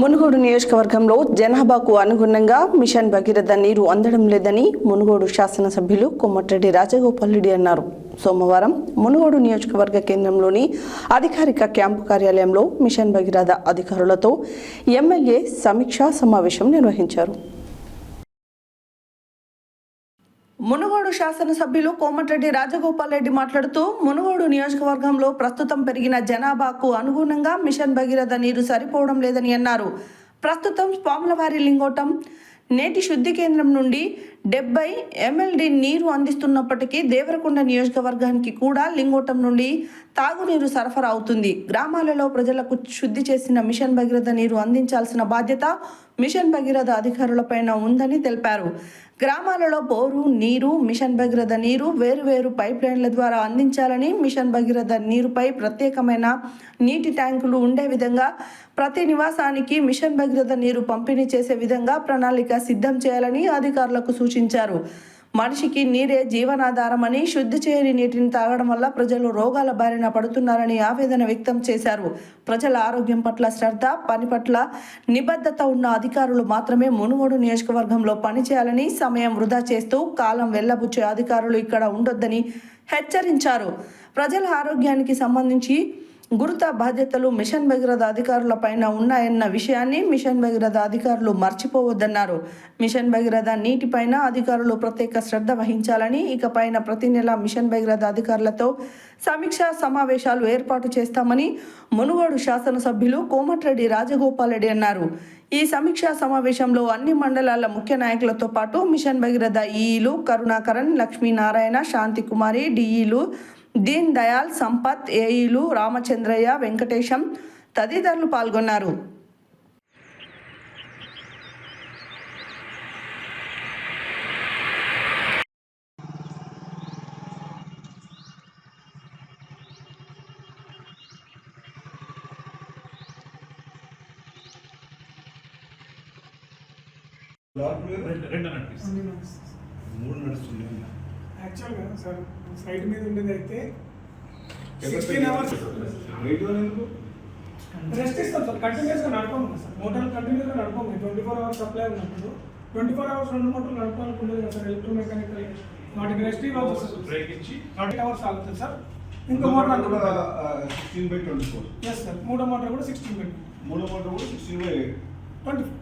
మునుగోడు నియోజకవర్గంలో జనాభాకు అనుగుణంగా మిషన్ భగీరథ నీరు అందడం లేదని మునుగోడు శాసనసభ్యులు కొమ్మటిరెడ్డి రాజగోపాల్ రెడ్డి అన్నారు. సోమవారం మునుగోడు నియోజకవర్గ కేంద్రంలోని అధికారిక క్యాంపు కార్యాలయంలో మిషన్ భగీరథ అధికారులతో ఎమ్మెల్యే సమీక్షా సమావేశం నిర్వహించారు. మునుగోడు శాసనసభ్యులు కోమటిరెడ్డి రాజగోపాల్ రెడ్డి మాట్లాడుతూ మునుగోడు నియోజకవర్గంలో ప్రస్తుతం పెరిగిన జనాభాకు అనుగుణంగా మిషన్ భగీరథ నీరు సరిపోవడం లేదని అన్నారు. ప్రస్తుతం స్వాములవారి లింగోటం నేటి శుద్ధి కేంద్రం నుండి డెబ్బై ఎంఎల్డి నీరు అందిస్తున్నప్పటికీ దేవరకొండ నియోజకవర్గానికి కూడా లింగోటం నుండి తాగునీరు సరఫరా అవుతుంది. గ్రామాలలో ప్రజలకు శుద్ధి చేసిన మిషన్ భగీరథ నీరు అందించాల్సిన బాధ్యత మిషన్ భగీరథ అధికారులపైన ఉందని తెలిపారు. గ్రామాలలో బోరు నీరు మిషన్ భగీరథ నీరు వేరువేరు పైప్ లైన్ల ద్వారా అందించాలని మిషన్ భగీరథ నీరుపై ప్రత్యేకమైన నీటి ట్యాంకులు ఉండే విధంగా ప్రతి నివాసానికి మిషన్ భగీరథ నీరు పంపిణీ చేసే విధంగా ప్రణాళిక సిద్ధం చేయాలని అధికారులకు సూచించారు. మనిషికి నీరే జీవనాధారమని శుద్ధి చేయని నీటిని తాగడం వల్ల ప్రజలు రోగాల బారిన పడుతున్నారని ఆవేదన వ్యక్తం చేశారు. ప్రజల ఆరోగ్యం పట్ల శ్రద్ధ పని పట్ల నిబద్ధత ఉన్న అధికారులు మాత్రమే మునుగోడు నియోజకవర్గంలో పనిచేయాలని సమయం వృధా చేస్తూ కాలం వెళ్ళబుచ్చే అధికారులు ఇక్కడ ఉండొద్దని హెచ్చరించారు. ప్రజల ఆరోగ్యానికి సంబంధించి గురుత బాధ్యతలు మిషన్ భగీరథ అధికారుల పైన ఉన్నాయన్న విషయాన్ని మిషన్ భగీరథ అధికారులు మర్చిపోవద్దన్నారు. మిషన్ భగీరథ నీటిపైన అధికారులు ప్రత్యేక శ్రద్ధ వహించాలని ఇకపైన ప్రతి నెల మిషన్ భగీరథ అధికారులతో సమీక్షా సమావేశాలు ఏర్పాటు చేస్తామని మునుగోడు శాసనసభ్యులు కోమటిరెడ్డి రాజగోపాల్ రెడ్డి అన్నారు. ఈ సమీక్షా సమావేశంలో అన్ని మండలాల ముఖ్య నాయకులతో పాటు మిషన్ భగీరథ ఈఈలు కరుణాకరణ్ లక్ష్మీనారాయణ శాంతికుమారి డిఈలు దీన్ దయాల్ సంపత్ ఏఈలు రామచంద్రయ్య వెంకటేశం తదితరులు పాల్గొన్నారు. మూడు నడుస్తుంది యాక్చువల్గా సార్ సైట్ మీద ఉండేది అయితే సిక్స్టీన్ అవర్స్ రెస్ట్ ఇస్తాం సార్ కంటిన్యూస్గా నడపం కదా సార్ మోటార్ కంటిన్యూస్గా నడపం ట్వంటీ ఫోర్ అవర్స్ సప్లై ఉన్నప్పుడు. ట్వంటీ ఫోర్ అవర్స్ రెండు మోటార్లు నడపాలకు ఉండదు కదా సార్ ఎలక్ట్రోమెకానికల్ వాటికి రెస్ట్ ఇవ్వాలి సార్ బ్రేక్ ఇచ్చి థర్టీ అవర్స్ ఆగుతుంది సార్ ఇంకో మోటార్ కూడా sixteen by twenty four yes sir మూడో మోటార్ కూడా సిక్స్టీన్ పెట్టి మూడో మోటార్ కూడా sixteen by twenty four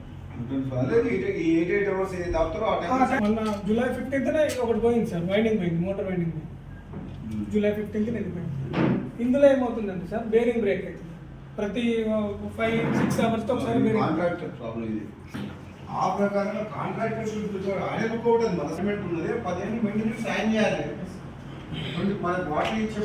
July ఫిఫ్టీన్త్నే ఒకటి పోయింది సార్ వైండింగ్ పోయింది మోటార్ వైండింగ్ పోయింది. జూలై ఫిఫ్టీన్త్ ఇది పోయింది. ఇందులో ఏమవుతుందంటే సార్ బేరింగ్ బ్రేక్ అవుతుంది ప్రతి ఫైవ్ సిక్స్ అవర్స్తో ఒకసారి కాంట్రాక్టర్ ప్రాబ్లం ఇది. ఆ ప్రకారంగా కాంట్రాక్టర్స్ ఆయన ఒక్కొక్కటి మన సిమెంట్ ఉన్నది పదిహేను మెయింటెనెన్స్ సాయం చేయాలి. మన వాటర్ ఇచ్చే